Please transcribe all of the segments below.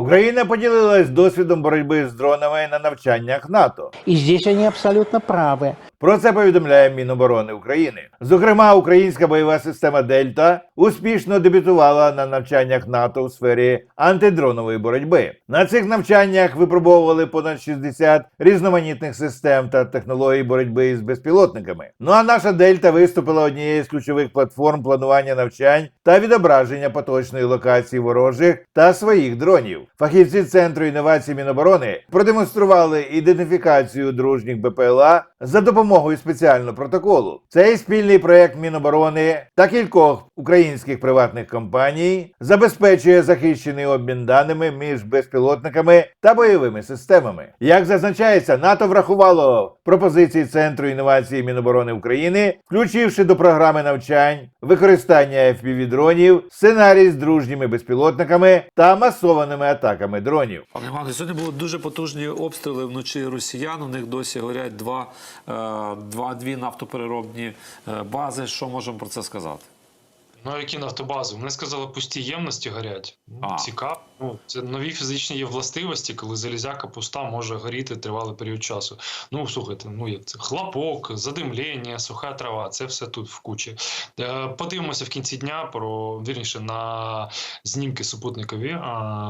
Україна поділилась досвідом боротьби з дронами на навчаннях НАТО. И здесь они абсолютно правы. Про це повідомляє Міноборони України. Зокрема, українська бойова система Дельта успішно дебютувала на навчаннях НАТО у сфері антидронової боротьби. На цих навчаннях випробовували понад 60 різноманітних систем та технологій боротьби з безпілотниками. Ну а наша Дельта виступила однією з ключових платформ планування навчань та відображення поточної локації ворожих та своїх дронів. Фахівці центру інновацій Міноборони продемонстрували ідентифікацію дружніх БПЛА за допомогою спеціального протоколу. Цей спільний проект Міноборони та кількох українських приватних компаній забезпечує захищений обмін даними між безпілотниками та бойовими системами. Як зазначається, НАТО врахувало пропозиції Центру інновацій Міноборони України, включивши до програми навчань використання FPV-дронів, сценарій з дружніми безпілотниками та масованими атаками дронів. Пане Іване, сьогодні були дуже потужні обстріли вночі росіян. У них досі горять два, е, два дві нафтопереробні е, бази. Що можемо про це сказати? Ну, які нафтобази? Вони сказали, пусті ємності горять. Ну, А. Цікаво. Ну, це нові фізичні є властивості, коли залізяка пуста може горіти тривалий період часу. Ну, слухайте, ну як це хлопок, задимлення, суха трава, це все тут в кучі. Е, Подивимося в кінці дня про вірніше на знімки супутникові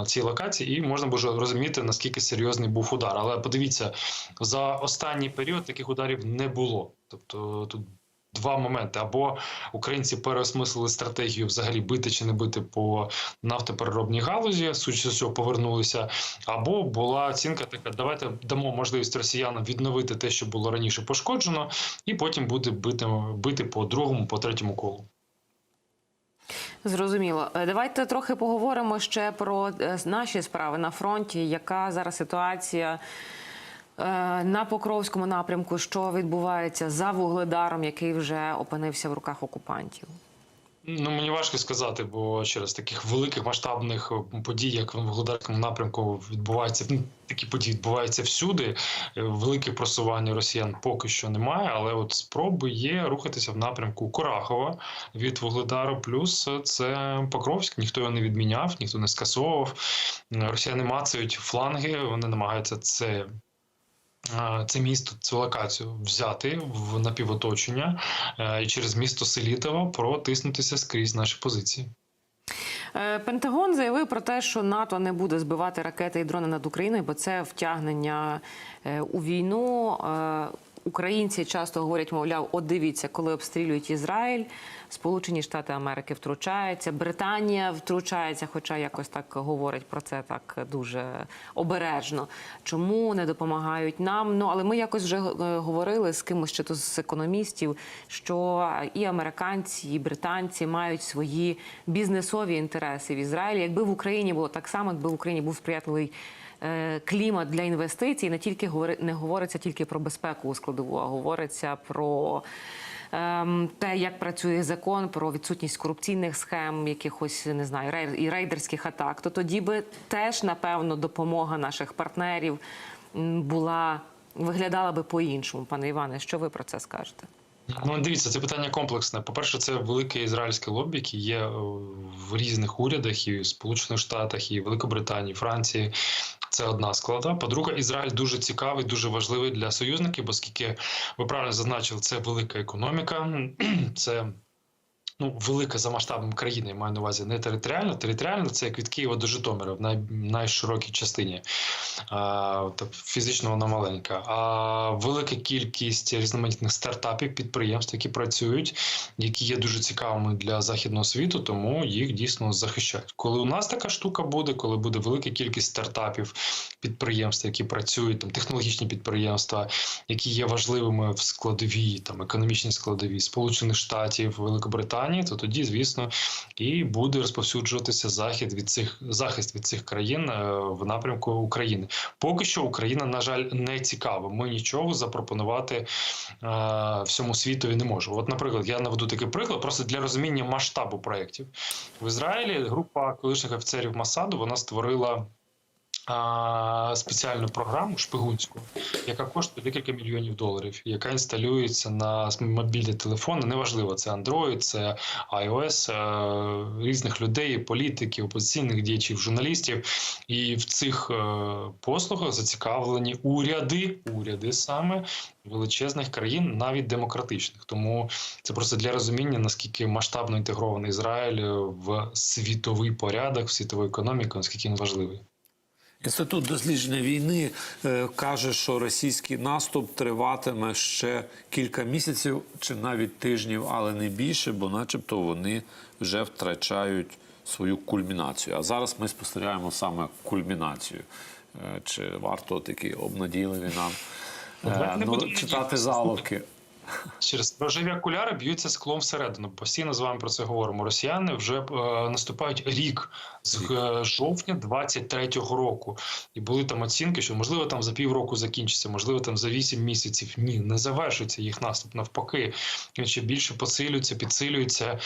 цієї локації, і можна буде розуміти, наскільки серйозний був удар. Але подивіться, за останній період таких ударів не було. Тобто тут два моменти: або українці переосмислили стратегію взагалі бити чи не бити по нафтопереробній галузі, з цього повернулися. Або була оцінка така: давайте дамо можливість росіянам відновити те, що було раніше пошкоджено, і потім буде бити, бити по другому, по третьому колу. Зрозуміло. Е, Давайте трохи поговоримо ще про е, наші справи на фронті. Яка зараз ситуація на Покровському напрямку? Що відбувається за вугледаром, який вже опинився в руках окупантів? Ну мені важко сказати, бо через таких великих масштабних е, подій, як в Володарському напрямку, відбувається ну, такі події відбуваються всюди. Е, Великих просування росіян поки що немає, але от спроби є рухатися в напрямку Корахова від Вугледару. Плюс це Покровськ. Ніхто його не відміняв, ніхто не скасовував. Е, Росіяни мацають фланги, вони намагаються це. Це місто, цю локацію взяти в напівоточення е, і через місто Селітово протиснутися скрізь наші позиції. Е, Пентагон заявив про те, що НАТО не буде збивати ракети і дрони над Україною, бо це втягнення е, у війну. Українці часто говорять, мовляв, от дивіться, коли обстрілюють Ізраїль, Сполучені Штати Америки втручаються, Британія втручається, хоча якось так говорить про це так дуже обережно. Чому не допомагають нам? Ну але ми якось вже е, говорили з кимось чи то з економістів, що і американці, і британці мають свої бізнесові інтереси в Ізраїлі. Якби в Україні було так само, якби в Україні був сприятливий клімат для інвестицій, не тільки не говориться тільки про безпеку складову, а говориться про. ем, Те, як працює закон про відсутність корупційних схем, якихось не знаю, і рейдерських атак, то тоді би теж напевно допомога наших партнерів була виглядала би по-іншому. Пане Іване, що ви про це скажете? Ну, дивіться, це питання комплексне. По-перше, це велике ізраїльське лобі, яке є е, в різних урядах, і в Сполучених Штатах, і Великобританії, Франції. Це одна склада. По-друге, Ізраїль дуже цікавий, дуже важливий для союзників, оскільки ви правильно зазначили, це велика економіка, це. Ну, велика за масштабом країни, я маю на увазі не територіально. Територіально це як від Києва до Житомира в най, найширокій частині. А, та фізично вона маленька. А велика кількість різноманітних стартапів, підприємств, які працюють, які є дуже цікавими для західного світу, тому їх дійсно захищають. Коли у нас така штука буде, коли буде велика кількість стартапів, підприємств, які працюють, там технологічні підприємства, які є важливими в складовій, там економічній складовій Сполучених Штатів, Великобританії, то тоді, звісно, і буде розповсюджуватися захід від цих захист від цих країн е, в напрямку України. Поки що Україна, на жаль, не цікава. Ми нічого запропонувати е, всьому світові не можемо. От, наприклад, я наведу такий приклад, просто для розуміння масштабу проєктів в Ізраїлі. Група колишніх офіцерів Масаду вона створила спеціальну програму шпигунську, яка коштує декілька мільйонів доларів, яка інсталюється на мобільні телефони. Неважливо, це Android, це iOS, е, різних людей, політиків, опозиційних діячів, журналістів. І в цих е, послугах зацікавлені уряди, уряди саме величезних країн, навіть демократичних. Тому це просто для розуміння, наскільки масштабно інтегрований Ізраїль в світовий порядок, в світову економіку, наскільки він важливий. Інститут дослідження війни е, каже, що російський наступ триватиме ще кілька місяців чи навіть тижнів, але не більше, бо, начебто, вони вже втрачають свою кульмінацію. А зараз ми спостерігаємо саме кульмінацію. Е, Чи варто такі обнадійливі нам е, ну, читати надіятися. Через рожеві окуляри б'ються склом всередину. Постійно з вами про це говоримо. Росіяни вже е, наступають рік з е, жовтня 23-го року, і були там оцінки, що можливо там за півроку закінчиться, можливо, там за 8 місяців. Ні, не завершиться їх наступ. Навпаки, він ще більше посилюється, підсилюється.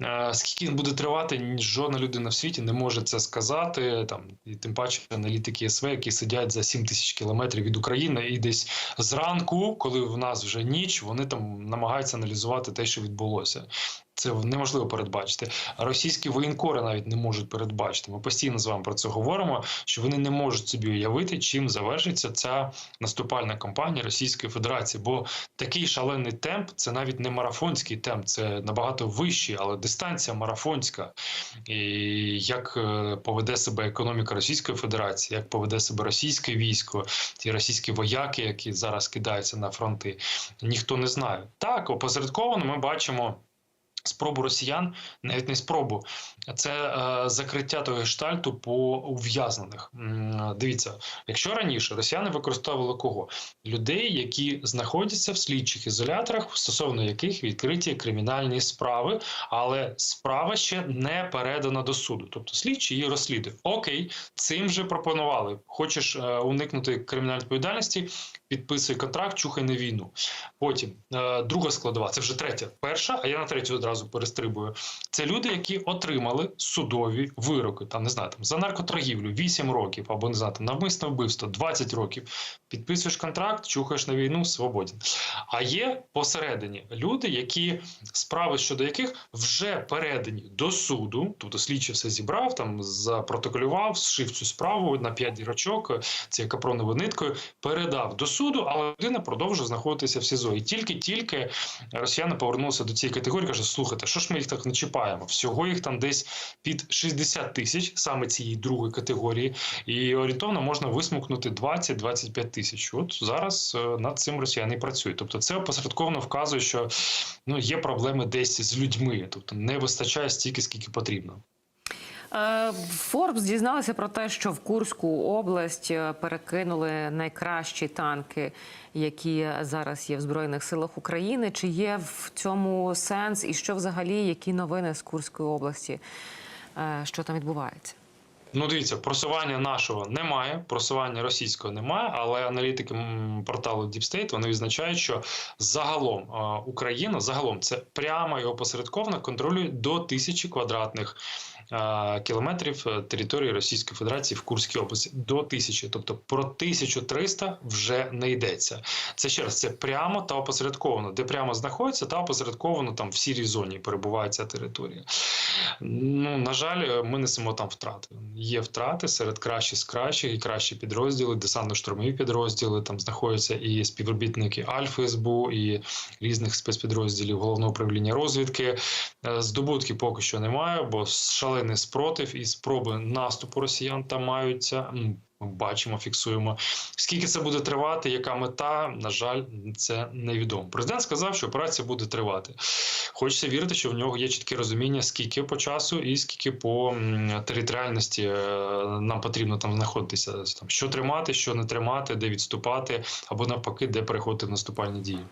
Е, скільки він буде тривати, жодна людина в світі не може це сказати. Там і тим паче аналітики СВ, які сидять за 7 тисяч кілометрів від України, і десь зранку, коли в нас вже ніч, вони там намагаються аналізувати те, що відбулося. Це неможливо передбачити. Російські воєнкори навіть не можуть передбачити. Ми постійно з вами про це говоримо. Що вони не можуть собі уявити, чим завершиться ця наступальна кампанія Російської Федерації. Бо такий шалений темп це навіть не марафонський темп, це набагато вищий, але дистанція марафонська. І як е, поведе себе економіка Російської Федерації, як поведе себе російське військо, ті російські вояки, які зараз кидаються на фронти, ніхто не знає. Так, опосередковано ми бачимо. Спробу росіян, навіть не спробу, це е, закриття того гештальту по ув'язнених. Дивіться, якщо раніше росіяни використовували кого? Людей, які знаходяться в слідчих ізоляторах, стосовно яких відкриті кримінальні справи, але справа ще не передана до суду. Тобто слідчі її розслідує. Окей, цим вже пропонували. Хочеш е, уникнути кримінальної відповідальності, підписуй контракт, чухай на війну. Потім е, друга складова, це вже третя. Перша, а я на третю одразу перестрибую. Це люди, які отримали судові вироки, там не знаю, там за наркоторгівлю 8 років, або не знаю, там навмисне вбивство 20 років. Підписуєш контракт, чухаєш на війну, свободен. А є посередині люди, які справи щодо яких вже передані до суду, тобто слідчий все зібрав, там запротоколював, зшив цю справу на 5 дірочок, це капроновою ниткою, передав до суду, але людина продовжує знаходитися в СІЗО. І тільки-тільки росіяни повернулися до цієї категорії, кажуть, слухайте, що ж ми їх так не чіпаємо? Всього їх там десь під 60 тисяч, саме цієї другої категорії, і орієнтовно можна висмукнути 20-25 тисяч. От зараз е, над цим росіяни працюють. Тобто, це опосередковано вказує, що ну є проблеми десь з людьми, тобто не вистачає стільки, скільки потрібно. Форбс дізналися про те, що в Курську область е, перекинули найкращі танки, які зараз є в Збройних силах України. Чи є в цьому сенс? І що взагалі, які новини з Курської області? Е, Що там відбувається? Ну, дивіться, просування нашого немає, просування російського немає, але аналітики порталу Deep State вони відзначають, що загалом е, Україна загалом це прямо і опосередковано контролює до тисячі квадратних е, кілометрів е, території Російської Федерації в Курській області. До тисячі, тобто про 1300 вже не йдеться. Це ще раз це прямо та опосередковано, де прямо знаходиться, та опосередковано там в сірій зоні перебуває ця територія. Ну на жаль, ми несемо там втрати. Є втрати серед кращих з кращих і кращі підрозділи, десантно-штурмові підрозділи. Там знаходяться і співробітники Альфа СБУ, і різних спецпідрозділів головного управління розвідки. Е, Здобутків поки що немає, бо шалений спротив і спроби наступу росіян там маються. Ми бачимо, фіксуємо. Скільки це буде тривати, яка мета, на жаль, це невідомо. Президент сказав, що операція буде тривати. Хочеться вірити, що в нього є чітке розуміння, скільки по часу і скільки по територіальності е, нам потрібно там знаходитися. Там що тримати, що не тримати, де відступати, або навпаки, де переходити в наступальні дії.